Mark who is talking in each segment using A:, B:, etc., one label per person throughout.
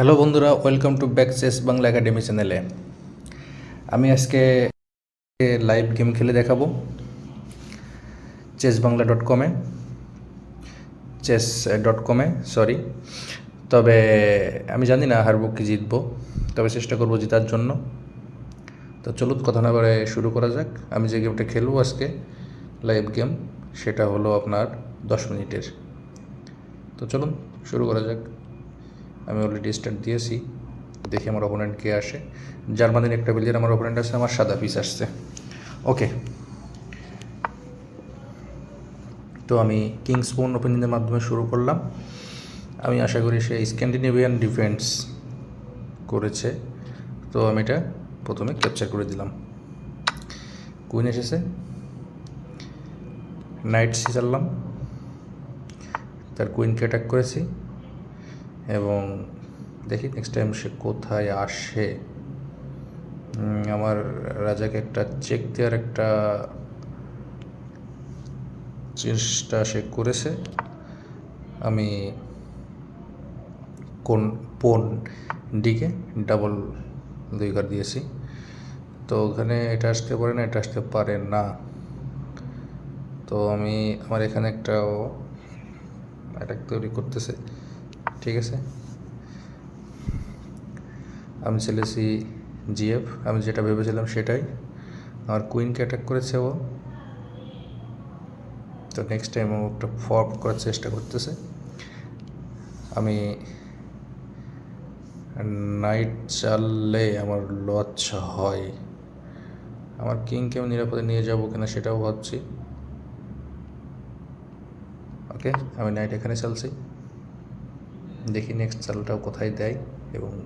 A: Hello বন্ধুরা welcome to back chess Bangla academy চ্যানেলে আমি আজকে লাইভ গেম খেলে দেখাবো চেস বাংলা ডট কমে চেস ডট কমে সরি তবে আমি জানি না হারবো কি জিতবো, তবে চেষ্টা করব জেতার জন্য। তো চলুন, কথা না বলে শুরু করা যাক। আমি যে গেমটা খেলব আজকে লাইভ গেম সেটা হলো আপনার দশ মিনিটের। তো চলুন, শুরু করা যাক। আমি অলরেডি স্টার্ট দিয়েছি। দেখি আমার অপোনেন্ট কে আসে। জার্মানির একটা বিলিয়ার আমার অপোনেন্ট আসছে আমার সাদা পিস আসছে। ওকে তো আমি কিংস বোন ওপেনিংয়ের মাধ্যমে শুরু করলাম। আমি আশা করি সে স্ক্যান্ডিনেভিয়ান ডিফেন্স করেছে। তো আমি এটা প্রথমে ক্যাপচার করে দিলাম। কুইন এসেছে। নাইট সি চাললাম তার কুইনকে অ্যাটাক করেছি। এবং দেখি নেক্সট টাইম সে কোথায় আসে। আমার রাজাকে একটা চেক দেওয়ার একটা চেষ্টা সে করেছে। আমি কোন পোন ডিকে ডাবল দুই ঘর দিয়েছি। তো ওখানে এটা আসতে পারে না, এটা আসতে পারে না। তো আমি, আমার এখানে একটা অ্যাটাক তৈরি করতেছে। ঠিক আছে? আমি চলেছি জিএফ, আমি যেটা ভেবেছিলাম সেটাই। আমার কুইনকে অ্যাটাক করেছে ও। তো নেক্সট টাইম ও একটা ফর্ম করার চেষ্টা করতেছে। আমি নাইট চাললে আমার লস হয়। আমার কিংকে আমি নিরাপদে নিয়ে যাব কিনা সেটাও ভাবছি। ওকে আমি নাইট এখানে চালছি। দেখি নেক্সট চালটাও কোথায় দেয় এবং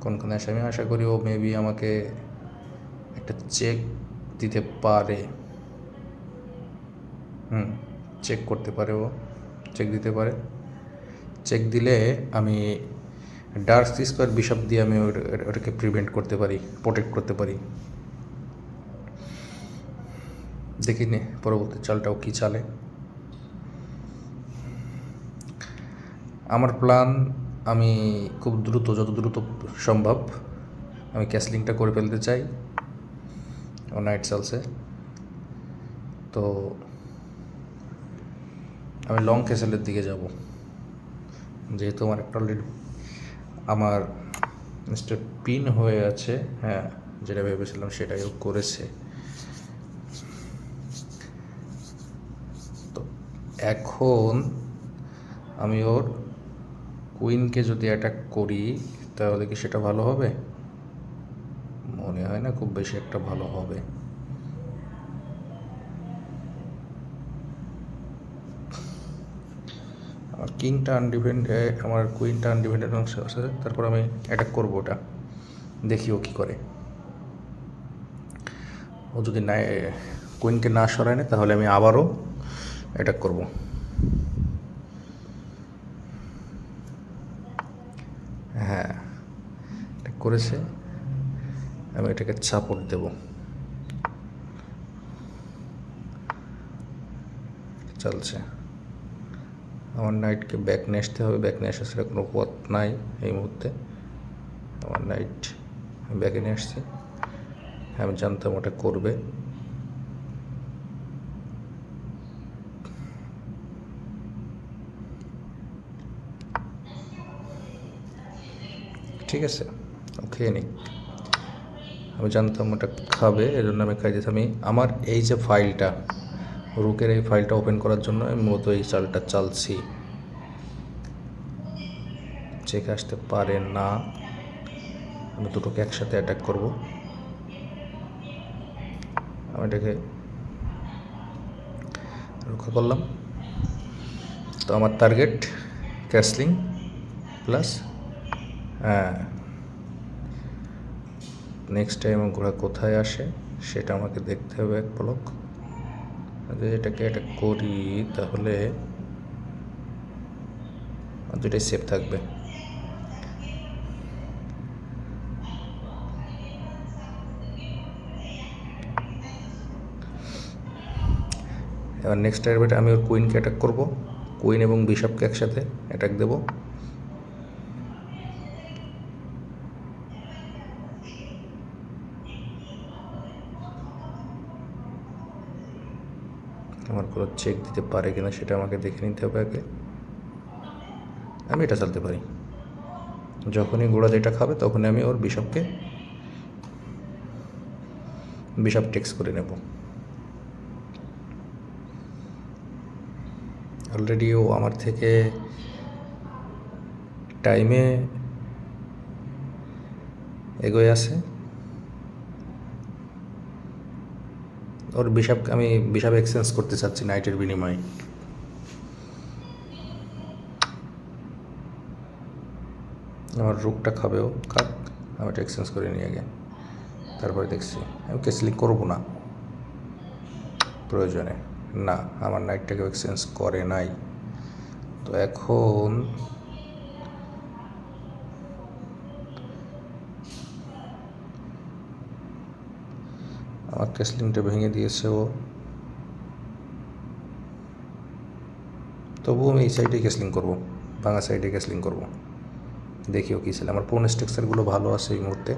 A: কোনখানে আসে আমি আশা করি ও মেবি আমাকে একটা চেক দিতে পারে। হুম চেক করতে পারে ও চেক দিতে পারে। চেক দিলে আমি ডার্ক স্কোয়ার বিশপ দিয়ে আমি ওটা- ওটাকে প্রিভেন্ট করতে পারি প্রোটেক্ট করতে পারি। দেখি নে, পরবর্তী চালটাও কী চালে। আমার প্ল্যান আমি খুব দ্রুত, যত দ্রুত সম্ভব, আমি ক্যাসলিংটা করে ফেলতে চাই নাইট চালছে তো আমি লং ক্যাসেলের দিকে যাব। যেহেতু আমার একটা অলরেডি আমার মিস্টার পিন হয়ে আছে হ্যাঁ যেটা ভেবেছিলাম সেটাই করেছে। তো এখন আমি ওর কুইনকে যদি অ্যাটাক করি, তাহলে কি সেটা ভালো হবে? মনে হয় না খুব বেশি একটা ভালো হবে। আমার কিংটা আনডিপেন্ড আমার কুইনটা আনডিপেন্ডেন্ট অংশ আছে তারপর আমি অ্যাটাক করব ওটা। দেখি ও কী করে। ও যদি না কুইনকে না সরায় না তাহলে আমি আবারও অ্যাটাক করব। হ্যাঁ এটা করেছে। আমি এটাকে সাপোর্ট দেব। চলছে। আমার নাইটকে ব্যাক নিয়ে আসতে হবে। ব্যাক নিয়ে আসা সেটা কোনো পথ নাই এই মুহূর্তে। আমার নাইট ব্যাকে নিয়ে আসছি। আমি জানতাম ওটা করবে। ঠিক আছে খেয়ে নিক। আমি জানতাম ওটা খাবে এর জন্য আমি খাই আমি, আমার এই যে ফাইলটা রুকের এই ফাইলটা ওপেন করার জন্য আমি মূলত এই চালটা চালছি। চেক আসতে পারে না, আমি দুটোকে একসাথে অ্যাটাক করব। আমি এটাকে রক্ষা করলাম। তো আমার টার্গেট ক্যাসলিং প্লাস হ্যাঁ। নেক্সট টাইম ঘোড়া কোথায় আসে, সেটা আমাকে দেখতে হবে এক পলক। যদি এটাকে এটা করি, তাহলে দুটাই সেফ থাকবে। এবার নেক্সট টার্গেটে আমি ওর কুইনকে অ্যাটাক করব। কুইন এবং বিশপকে একসাথে অ্যাটাক দেবো। আমার কোনো চেক দিতে পারে কিনা সেটা আমাকে দেখে নিতে হবে আগে। আমি এটা চালতে পারি। যখনই গোড়া যেটা খাবে তখনই আমি ওর বিশপকে বিশপ টেক্স করে নেব। অলরেডি ও আমার থেকে টাইমে এগোয় আছে। ওর বিশাপ আমি বিশাপ এক্সচেঞ্জ করতে চাচ্ছি নাইটের বিনিময়ে। আমার রুকটা খাবেও খাক, আমি এটা এক্সচেঞ্জ করে নিই আগে তারপরে দেখছি, আমি কেসলিং করব না। প্রয়োজনে। না, আমার নাইটটাকেও এক্সচেঞ্জ করে নাই। তো এখন আমার ক্যাসলিংটা ভেঙে দিয়েছে ও। তবুও আমি এই সাইডে ক্যাসলিং করব ভাঙা সাইডে ক্যাসলিং করব। দেখিও কী ছিল আমার পুরনো স্ট্রাকচারগুলো ভালো আছে এই মুহূর্তে।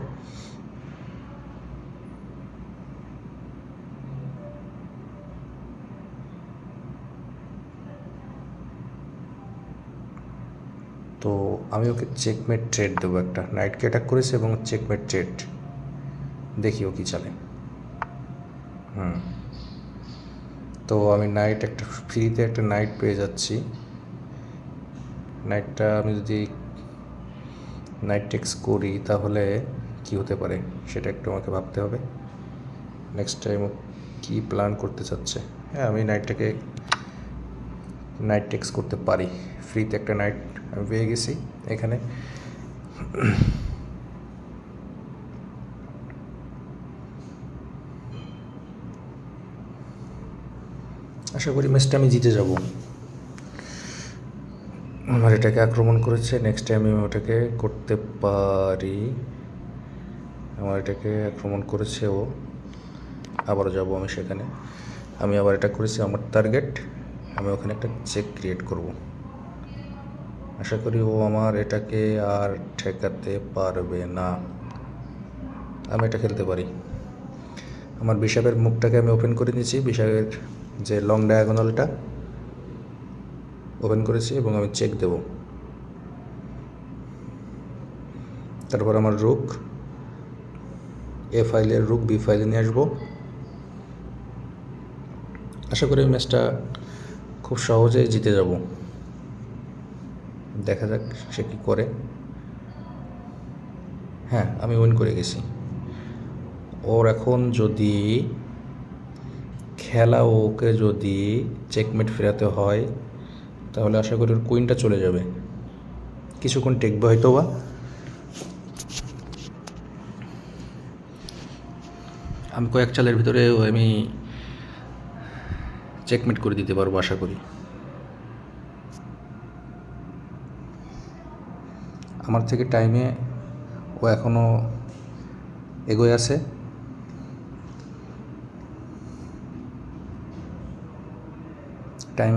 A: তো আমি ওকে চেকমেট ট্রেড দেবো একটা। নাইটকে অ্যাটাক করেছে এবং চেকমেট ট্রেড দেখি ও কী চালে। হুম। তো আমি নাইট একটা ফ্রিতে একটা নাইট পেয়ে যাচ্ছি। নাইটটা আমি যদি নাইট টেক্স করি তাহলে কি হতে পারে সেটা একটু আমাকে ভাবতে হবে। নেক্সট টাইম কী প্ল্যান করতে চাচ্ছে? হ্যাঁ আমি নাইটটাকে নাইট টেক্স করতে পারি। ফ্রিতে একটা নাইট আমি পেয়ে গেছি এখানে। আশা করি ম্যাচটা আমি জিতে যাব। আমার এটাকে আক্রমণ করেছে নেক্সট টাইম আমি ওটাকে করতে পারি। আমার এটাকে আক্রমণ করেছে ও। আবারও যাব আমি সেখানে। আমি আবার এটা করেছি আমার টার্গেট আমি ওখানে একটা চেক ক্রিয়েট করব। আশা করি ও আমার এটাকে আর ঠেকাতে পারবে না। আমি এটা খেলতে পারি। আমার বিশাপের মুখটাকে আমি ওপেন করে নিয়েছি। বিশাপের যে লং ডায়াগোনালটা ওপেন করেছি এবং আমি চেক দেব। তারপর আমার রুক এ ফাইলের রুক বি ফাইলে নিয়ে আসব। আশা করি ম্যাচটা খুব সহজেই জিতে যাব। দেখা যাক সে কী করে। হ্যাঁ আমি উইন করে গেছি। ওর এখন যদি খেলা ওকে যদি চেকমেট ফেরাতে হয়, তাহলে আশা করি ওর কুইনটা চলে যাবে। কিছুক্ষণ টেকবে হয়তো বা। আমি কয়েক চালের ভিতরে আমি চেকমেট করে দিতে পারব আশা করি। আমার থেকে টাইমে ও এখনও এগোয় আছে। টাইম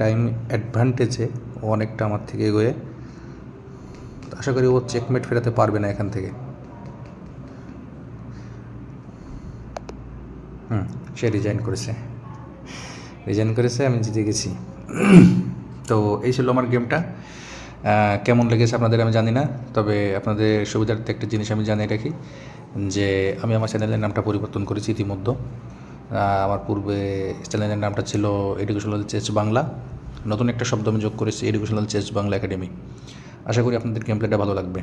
A: টাইম অ্যাডভান্টেজে ও অনেকটা আমার থেকে এগোয়ে। আশা করি ও চেকমেট ফেরাতে পারবে না এখান থেকে। হুম, সে রিজাইন করেছে। রিজাইন করেছে, আমি জিতে গেছি। তো এই ছিল আমার গেমটা কেমন লেগেছে আপনাদের আমি জানি না, তবে আপনাদের সুবিধার্থে একটা জিনিস আমি জানিয়ে রাখি, যে আমি আমার চ্যানেলের নামটা পরিবর্তন করেছি ইতিমধ্যে। আমার পূর্বে চ্যানেলের নামটা ছিল এডুকেশনাল চেস বাংলা নতুন একটা শব্দ আমি যোগ করেছি এডুকেশনাল চেস বাংলা একাডেমি আশা করি আপনাদের গেম প্লেটা ভালো লাগবে।